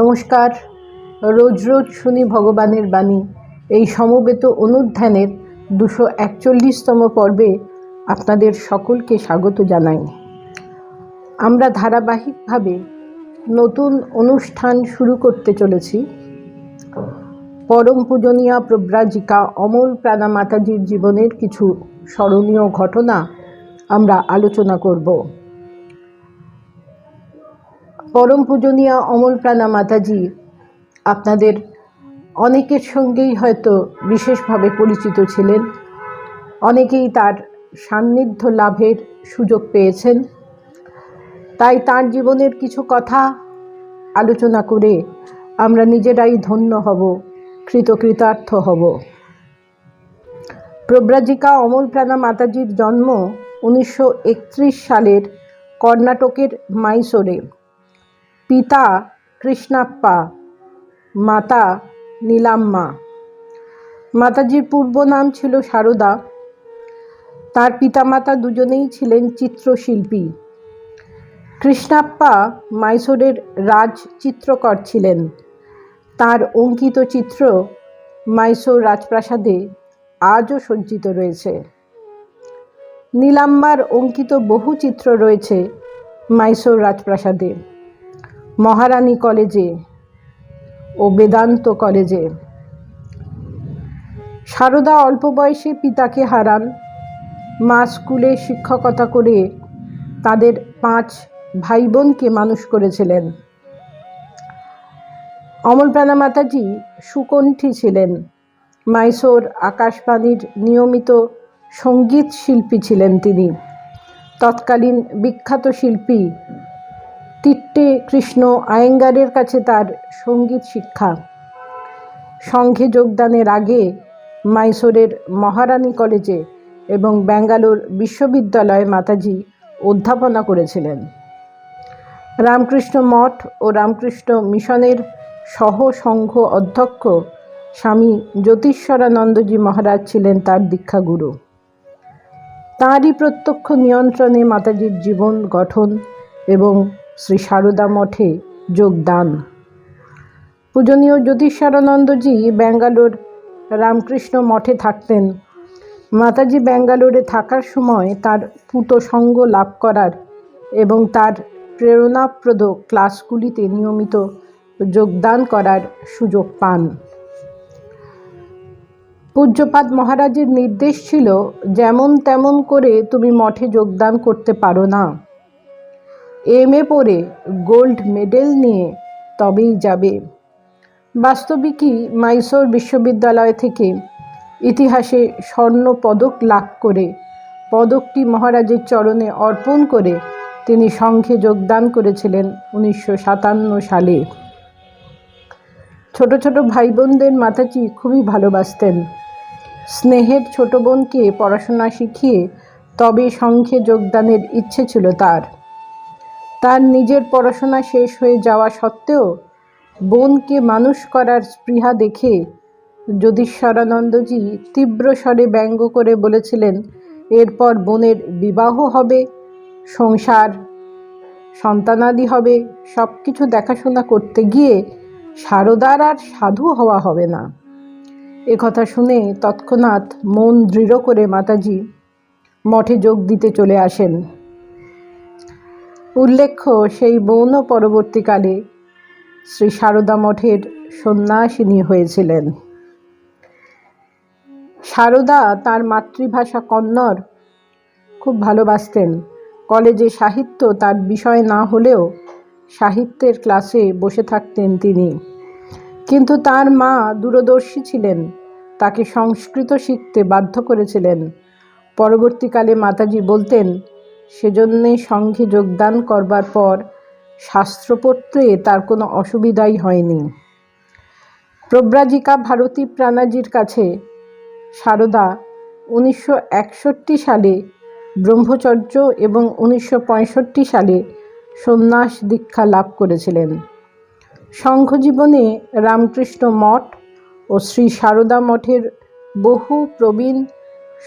নমস্কার। রোজ রোজ শুনি ভগবানের বাণী। এই সমবেত অনুধ্যানের দুশো একচল্লিশতম পর্বে আপনাদের সকলকে স্বাগত জানাই। আমরা ধারাবাহিকভাবে নতুন অনুষ্ঠান শুরু করতে চলেছি। পরম পূজনীয়া প্রব্রাজিকা অমল প্রাণা মাতাজির জীবনের কিছু স্মরণীয় ঘটনা আমরা আলোচনা করব। পরম পূজনীয়া অমল প্রাণা মাতাজি আপনাদের অনেকের সঙ্গেই হয়তো বিশেষভাবে পরিচিত ছিলেন। অনেকেই তার সান্নিধ্য লাভের সুযোগ পেয়েছেন। তাই তার জীবনের কিছু কথা আলোচনা করে আমরা নিজেরাই ধন্য হব, কৃতকৃতার্থ হব। প্রব্রাজিকা অমল প্রাণা মাতাজির জন্ম উনিশশো একত্রিশ সালের কর্ণাটকের মাইসোরে। পিতা কৃষ্ণাপ্পা, মাতা নীলাম্মা। মাতাজির পূর্ব নাম ছিল সারদা। তার পিতামাতা দুজনেই ছিলেন চিত্রশিল্পী। কৃষ্ণাপ্পা মাইসোরের রাজ চিত্রকর ছিলেন। তার অঙ্কিত চিত্র মাইসোর রাজপ্রাসাদে আজও সজ্জিত রয়েছে। নীলাম্মার অঙ্কিত বহু চিত্র রয়েছে মাইসোর রাজপ্রাসাদে। মহারানী কলেজে ও বেদান্ত কলেজে। সারদা অল্প বয়সে পিতাকে হারান। মা স্কুলে শিক্ষকতা করে তাদের পাঁচ ভাই বোনকে মানুষ করেছিলেন। অমলপ্রাণা মাতাজি সুকণ্ঠী ছিলেন। মাইসোর আকাশবাণীর নিয়মিত সংগীত শিল্পী ছিলেন তিনি। তৎকালীন বিখ্যাত শিল্পী তিট্টে কৃষ্ণ আয়েঙ্গারের কাছে তার সংগীত শিক্ষা। সংঘে যোগদানের আগে মাইসোরের মহারানী কলেজে এবং ব্যাঙ্গালোর বিশ্ববিদ্যালয়ে মাতাজি অধ্যাপনা করেছিলেন। রামকৃষ্ণ মঠ ও রামকৃষ্ণ মিশনের সহ সংঘ অধ্যক্ষ স্বামী জ্যোতিষ্বরানন্দজি মহারাজ ছিলেন তার দীক্ষাগুরু। তাঁরই প্রত্যক্ষ নিয়ন্ত্রণে মাতাজির জীবন গঠন এবং শ্রী সারদা মঠে যোগদান। পূজনীয় জ্যোতিষ্বরানন্দজি ব্যাঙ্গালোর রামকৃষ্ণ মঠে থাকতেন। মাতাজি ব্যাঙ্গালোরে থাকার সময় তার পুত সঙ্গ লাভ করার এবং তার প্রেরণাপ্রদ ক্লাসগুলিতে নিয়মিত যোগদান করার সুযোগ পান। পূজ্যপাদ মহারাজের নির্দেশ ছিল, যেমন তেমন করে তুমি মঠে যোগদান করতে পারো না। এম এ পড়ে গোল্ড মেডেল নিয়ে তবেই যাবে। বাস্তবিকই মাইসোর বিশ্ববিদ্যালয় থেকে ইতিহাসে স্বর্ণ পদক লাভ করে, পদকটি মহারাজের চরণে অর্পণ করে তিনি সংঘে যোগদান করেছিলেন উনিশশো সাতান্ন সালে। ছোট ছোট ভাই বোনদের মাতাজি খুবই ভালোবাসতেন। স্নেহের ছোট বোনকে পড়াশোনা শিখিয়ে তবে সংঘে যোগদানের ইচ্ছে ছিল তার। তার নিজের পড়াশোনা শেষ হয়ে যাওয়া সত্ত্বেও বোনকে মানুষ করার স্পৃহা দেখে যদীশ্বরানন্দজি তীব্র স্বরে ব্যঙ্গ করে বলেছিলেন, এরপর বোনের বিবাহ হবে, সংসার, সন্তানাদি হবে সব কিছু দেখাশোনা করতে গিয়ে সারদার আর সাধু হওয়া হবে না। কথা শুনে তৎক্ষণাৎ মন দৃঢ় করে মাতাজি মঠে যোগ দিতে চলে আসেন। উল্লেখ্য, সেই বোনও পরবর্তীকালে শ্রী সারদা মঠের সন্ন্যাসিনী হয়েছিলেন। সারদা তার মাতৃভাষা কন্নড়। খুব ভালোবাসতেন। কলেজে সাহিত্য তার বিষয় না হলেও সাহিত্যের ক্লাসে বসে থাকতেন তিনি। কিন্তু তার মা দূরদর্শী ছিলেন। তাকে সংস্কৃত শিখতে বাধ্য করেছিলেন। পরবর্তীকালে মাতাজি বলতেন সেজন্যে সংঘে যোগদান করবার পর শাস্ত্র পড়তে তার কোনো অসুবিধাই হয়নি। প্রব্রাজিকা ভারতী প্রাণাজির কাছে সারদা উনিশশো একষট্টি সালে ব্রহ্মচর্য এবং উনিশশো পঁয়ষট্টি সালে সন্ন্যাস দীক্ষা লাভ করেছিলেন। সংঘজীবনে রামকৃষ্ণ মঠ ও শ্রী সারদা মঠের বহু প্রবীণ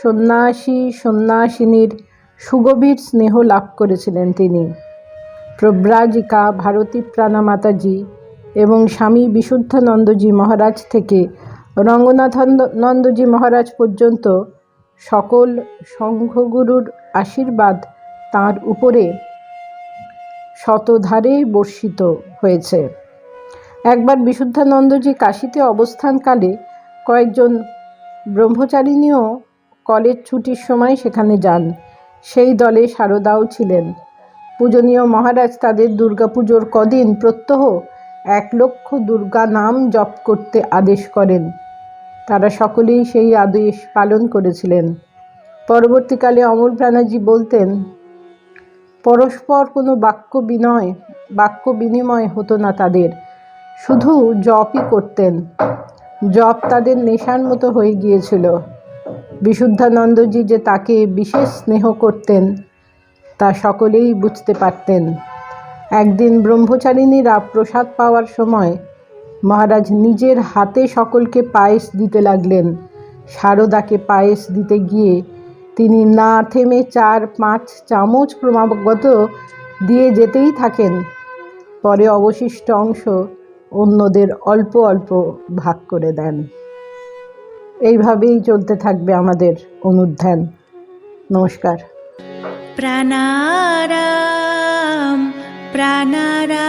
সন্ন্যাসী সন্ন্যাসিনীর সুগভীর স্নেহ লাভ করেছিলেন তিনি। প্রব্রাজিকা ভারতী প্রাণা মাতাজি এবং স্বামী বিশুদ্ধানন্দজি মহারাজ থেকে রঙ্গনাথানন্দজি মহারাজ পর্যন্ত সকল সংঘগুরুর আশীর্বাদ তাঁর উপরে শতধারে বর্ষিত হয়েছে। একবার বিশুদ্ধানন্দজি কাশীতে অবস্থানকালে কয়েকজন ব্রহ্মচারিণীও কলেজ ছুটির সময় সেখানে যান। সেই দলে সারদাও ছিলেন। পূজনীয় মহারাজ তাদের দুর্গাপুজোর কদিন প্রত্যহ এক লক্ষ দুর্গা নাম জপ করতে আদেশ করেন। তারা সকলেই সেই আদেশ পালন করেছিলেন। পরবর্তীকালে অমর প্রাণাজি বলতেন, পরস্পর কোনো বাক্য বিনয়, বাক্য বিনিময় হতো না তাদের। শুধু জপই করতেন। জপ তাদের নেশার মতো হয়ে গিয়েছিল। বিশুদ্ধানন্দজি যে তাকে বিশেষ স্নেহ করতেন, তা সকলেই বুঝতে পারতেন। একদিন ব্রহ্মচারিণীরা প্রসাদ পাওয়ার সময় মহারাজ নিজের হাতে সকলকে পায়েস দিতে লাগলেন। সারদাকে পায়েস দিতে গিয়ে তিনি না থেমে চার পাঁচ চামচ ক্রমাগত দিয়ে যেতেই থাকেন। পরে অবশিষ্ট অংশ অন্যদের অল্প অল্প ভাগ করে দেন। এইভাবেই চলতে থাকবে আমাদের অনুধ্যান। নমস্কার। প্রাণারাম প্রাণারাম।